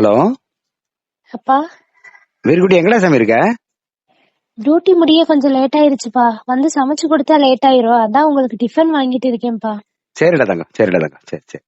Hello? அப்பா? வீர்குட்டி எங்கடா சாமி இருக்க? டியூட்டி முடிய கொஞ்சம் லேட் ஆயிருச்சுப்பா. வந்து சமைச்சு கொடுத்தா லேட் ஆயிரும். அதான் உங்களுக்கு டிஃபன் வாங்கிட்டு இருக்கேன்ப்பா. சரிடா தங்கம் சரிடா தங்கம் சரி சரி.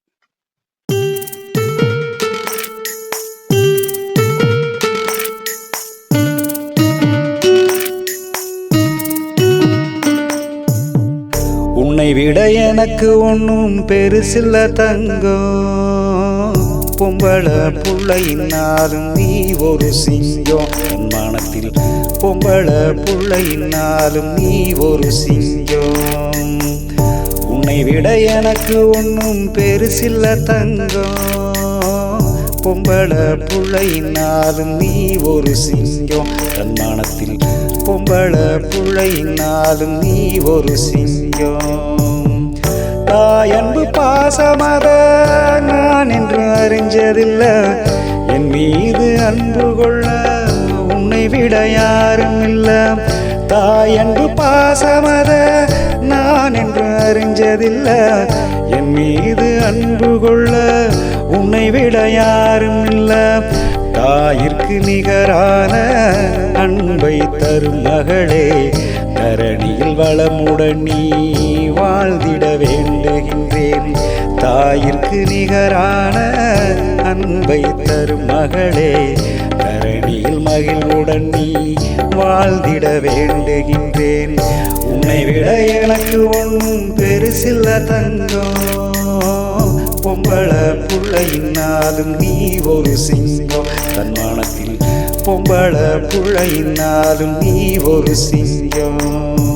உன்னை விட எனக்கு ஒன்றும் பெருசில்ல தங்கம். பொம்பளை புள்ளையினாலும் நீ ஒரு சிங்கம். மனத்தில் பொம்பளை புள்ளையினாலும் நீ ஒரு சிங்கம். உன்னை விட எனக்கு ஒன்றும் பெருசில்ல தங்கம். பொம்பளை புள்ளையினாலும் நீ ஒரு சிங்கம். தன்மானத்தில் பொம்பளை புள்ளையினாலும் நீ ஒரு சிங்கம். தாயன்பு பாசமத நான் என்று அறிஞ்சதில்ல. என் மீது அன்பு கொள்ள உன்னை விட யாரும் இல்ல. தாய் என்று பாசமத நான் என்று அறிஞ்சதில்ல. என் மீது அன்பு கொள்ள உன்னை விட யாரும் இல்ல. தாயிற்கு நிகரான அன்பை தரும் மகளே தரணியில் வளமுடன் நீ தாயிற்கு நிகரான அன்பை தரும் மகளே தரணியில் மகிழ்வுடன் நீ வாழ்ந்திட வேண்டுகின்றேன். உன்னை விட எனக்கு ஒன்றும் பெருசில்ல தங்கம். பொம்பள புள்ளையினாலும் நீ ஒரு சிங்கம். தன்மானத்தில் பொம்பள புள்ளையினாலும் நீ ஒரு சிங்கம்.